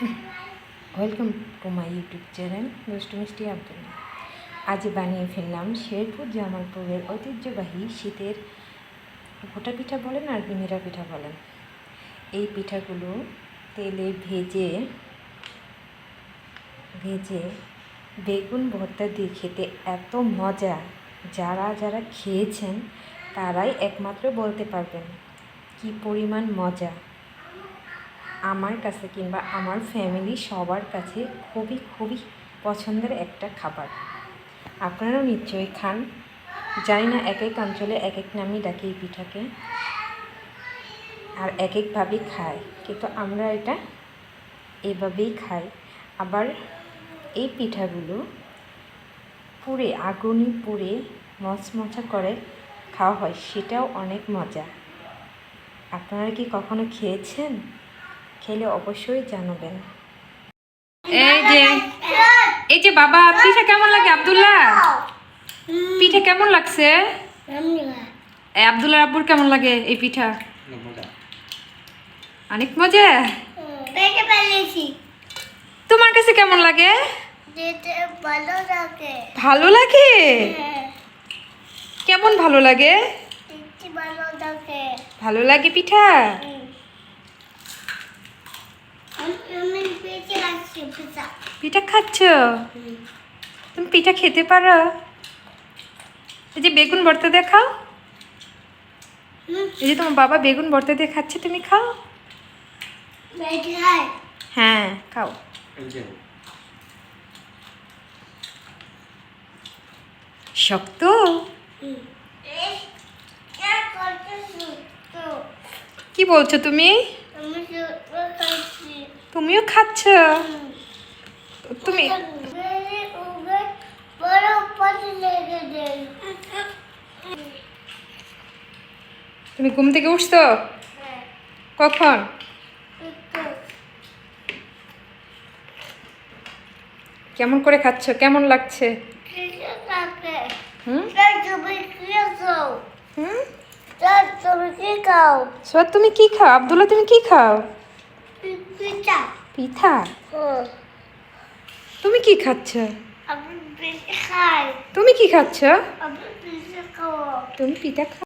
Welcome to my YouTube channel দুষ্টু মিষ্টি আব্দুল্লাহ আজ বানিয়ে ফেললাম শেরপুর জামালপুরের ঐতিহ্যবাহী শীতের গোটা পিঠা বলেন আর বিমিরা পিঠা বলেন। এই পিঠাগুলো তেলে ভেজে ভেজে বেগুন ভর্তা দিয়ে খেতে এত মজা। যারা যারা খেয়েছেন তারাই একমাত্র বলতে পারবেন কি পরিমাণ মজা। আমার কাছে কিংবা আমার ফ্যামিলি সবার কাছে খুবই খুবই পছন্দের একটা খাবার। আপনারাও নিশ্চয়ই খান। জানি না, এক এক অঞ্চলে এক এক নামই ডাকে এই পিঠাকে। আর এক একভাবে খায়। কিন্তু আমরা এটা এভাবেই খাই। আবার এই পিঠাগুলো পুড়ে, আগুনে পুড়ে মচমচা করে খাওয়া হয়, সেটাও অনেক মজা। আপনারা কি কখনো খেয়েছেন? খেলে অবশ্যই জানাবেন। এই যে এই যে বাবা, পিঠা কেমন লাগে আব্দুল্লাহ? পিঠা কেমন লাগছে? আব্দুল্লাহ আব্বুর কেমন লাগে এই পিঠা? অনেক মজা। তোমার কাছে কেমন লাগে ভালো লাগে? ভালো লাগে? কেমন ভালো লাগে? ভালো লাগে পিঠা? পিঠা। খাচ্ছ? তুমি পিঠা খেতে পারো। এই যে বেগুন ভর্তা দিয়ে খাও। এই যে তোমার বাবা বেগুন ভর্তা দিয়ে খাচ্ছে তুমি খাও। হ্যাঁ খাও। শক্ত। কি বলছো তুমি? তুমিও খাচ্ছ? তুমি তুমি ঘুম থেকে উঠছো? কখন? কেমন করে খাচ্ছ? কেমন লাগছে? হুম? তুমি কি খাও হুম? তুমি কি খাও সোয়া তুমি কি খাও? আব্দুল্লাহ তুমি কি খাও? পিঠা। পিঠা? তুমি কি খাচ্ছ? তুমি কি খাচ্ছ? আমি পিঠা খাও তুমি পিঠা খাও